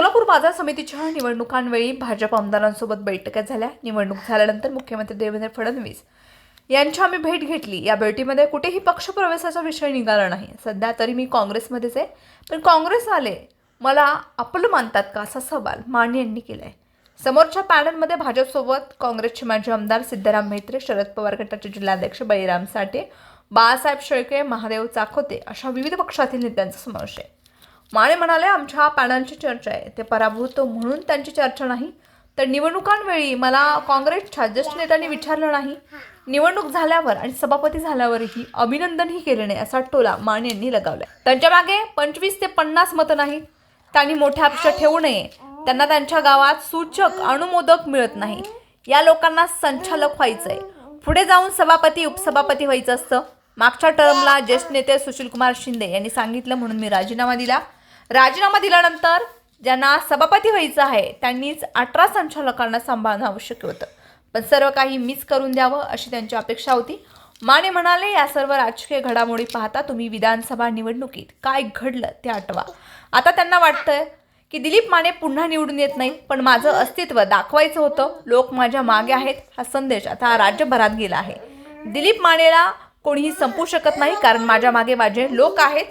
सोलापूर बाजार समितीच्या निवडणुकांवेळी भाजप आमदारांसोबत बैठका झाल्या. निवडणूक झाल्यानंतर मुख्यमंत्री देवेंद्र फडणवीस यांची आम्ही भेट घेतली. या भेटीमध्ये कुठेही पक्षप्रवेशाचा विषय निघाला नाही. सध्या तरी मी काँग्रेसमध्येच आहे. पण काँग्रेस आले मला आपलं मानतात का असा सवाल माने यांनी केलाय. समोरच्या पॅनलमध्ये भाजपसोबत काँग्रेसचे माजी आमदार सिद्धराम म्हेत्रे शरद पवार गटाचे जिल्हाध्यक्ष बळीराम साठे बाळासाहेब शेळके महादेव चाखोते अशा विविध पक्षातील नेत्यांचा समावेश आहे. माने म्हणाले आमच्या पॅनलची चर्चा आहे. ते पराभूत म्हणून त्यांची चर्चा नाही. तर निवडणुकांवेळी मला काँग्रेसच्या ज्येष्ठ नेत्यांनी विचारलं नाही. निवडणूक झाल्यावर आणि सभापती झाल्यावरही अभिनंदनही केले नाही असा टोला माने यांनी लगावला त्यांच्या मागे पंचवीस ते पन्नास मतं नाहीत. त्यांनी मोठ्या अपेक्षा ठेवू नये. त्यांना त्यांच्या गावात सूचक अनुमोदक मिळत नाही. या लोकांना संचालक व्हायचं आहे पुढे जाऊन सभापती उपसभापती व्हायचं असतं. मागच्या टर्मला ज्येष्ठ नेते सुशीलकुमार शिंदे यांनी सांगितलं म्हणून मी राजीनामा दिला. राजीनामा दिल्यानंतर ज्यांना सभापती व्हायचं आहे त्यांनीच अठरा संचालकांना सांभाळणं आवश्यक होतं. पण सर्व काही मिस करून द्यावं अशी त्यांची अपेक्षा होती. माने म्हणाले या सर्व राजकीय घडामोडी पाहता तुम्ही विधानसभा निवडणुकीत काय घडलं ते आठवा. आता त्यांना वाटतंय की दिलीप माने पुन्हा निवडून येत नाही पण माझं अस्तित्व दाखवायचं होतं. लोक माझ्या मागे आहेत हा संदेश आता राज्यभरात गेला आहे. दिलीप मानेला कोणीही संपू शकत नाही कारण माझ्या मागे माझे लोक आहेत.